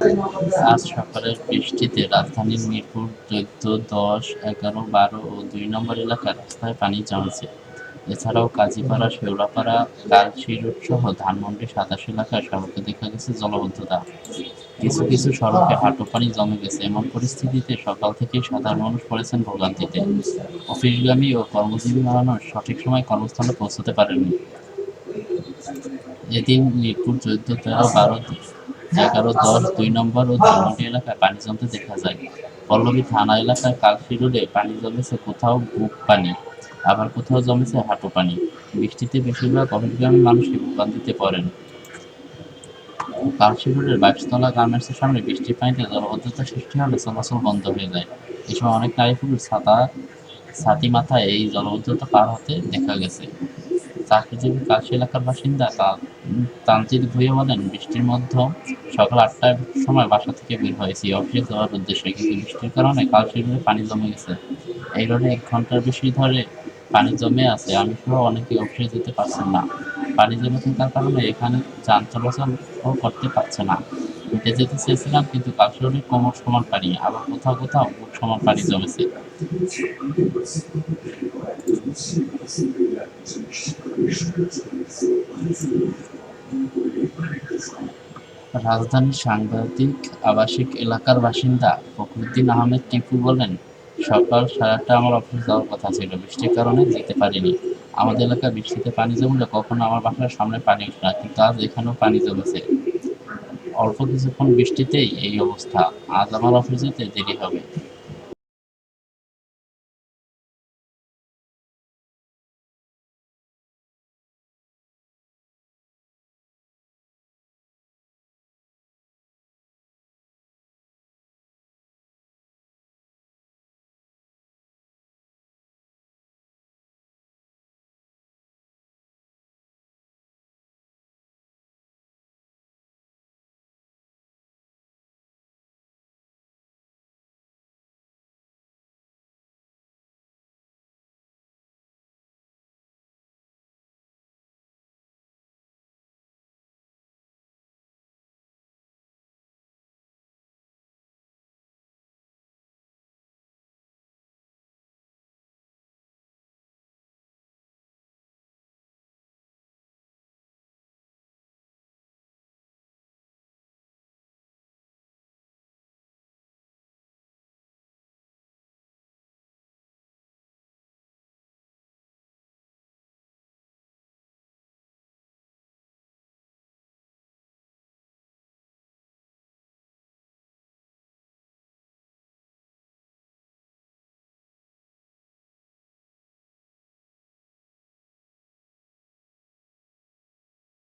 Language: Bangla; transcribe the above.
আজ সকালের বৃষ্টিতে রাজধানীর মিরপুর চৌদ্দ দশ, এগারো, বারো ও দুই নম্বর এলাকার রাস্তায় পানি জমেছে। এছাড়াও কাজীপাড়া, শেওড়াপাড়া কালশিরোড সহ ধানমন্ডি, সাতাশ এলাকায় সড়কে দেখা গেছে জলাবদ্ধতা। কিছু কিছু সড়কে হাঁটু পানি জমে গেছে। এমন পরিস্থিতিতে সকাল থেকেই সাধারণ মানুষ পড়েছেন ভোগান্তিতে। অফিসগামী ও কর্মজীবী মানুষ সঠিক সময় কর্মস্থলে পৌঁছতে পারেননি। এদিন মিরপুর চৌদ্দ তেরো, বারো এগারো, দশ, দুই নম্বর ও ধানমন্ডি এলাকায় পানি জমতে দেখা যায়। পল্লবী থানা এলাকায় কালশি রোডে পানি জমেছে কোথাও বুক পানি, আবার কোথাও জমেছে হাঁটু পানি। বৃষ্টিতে বেশিরভাগ অভিজ্ঞানী মানুষই ভোগান্তিতে পড়েন কালশি রোডের বাইশতলা গার্মেন্টসের সামনে বৃষ্টির পানিতে জলবদ্ধতা সৃষ্টি হলে চলাচল বন্ধ হয়ে যায়। সময় অনেক নারী পুরুষ ছাতা ছাতি মাথায় এই জলবদ্ধতা পার হতে দেখা গেছে। চাকরিজীবী কাশি এলাকার বাসিন্দা তানজিদ ভুঁইয়া বলেন, বৃষ্টির মধ্যে সকাল আটটার সময় বাসা থেকে বের হয়েছি। অফিসে যাওয়ার উদ্দেশ্যে কিন্তু বৃষ্টির কারণে কালশি রোডে পানি জমে গেছে। এই রোডে এক ঘণ্টার বেশি ধরে পানি জমে আছে। আমি সহ অনেকে অফিসে যেতে পারছেন না। পানি জমে থাকার কারণে এখানে যান চলাচল করতে পারছে না। হেঁটে যেতে চেয়েছিলাম, কিন্তু কালশি কোমর সমান পানি, আবার কোথাও কোথাও বুক সমান পানি জমেছে। রাজধানীর সাংবাদিক, আবাসিক এলাকার বাসিন্দা ফখরুদ্দিন আহমেদ টিপু বলেন, সকাল আটটা আমার অফিস যাওয়ার কথা ছিল, বৃষ্টির কারণে যেতে পারিনি। আমাদের এলাকায় বৃষ্টিতে পানি জমলে কখনো আমার বাসার সামনে পানি ওঠে না, কিন্তু আজ এখানেও পানি জমেছে। অল্প কিছুক্ষণ বৃষ্টিতেই এই অবস্থা। আজ আমার অফিসেতে যেতে দেরি হবে।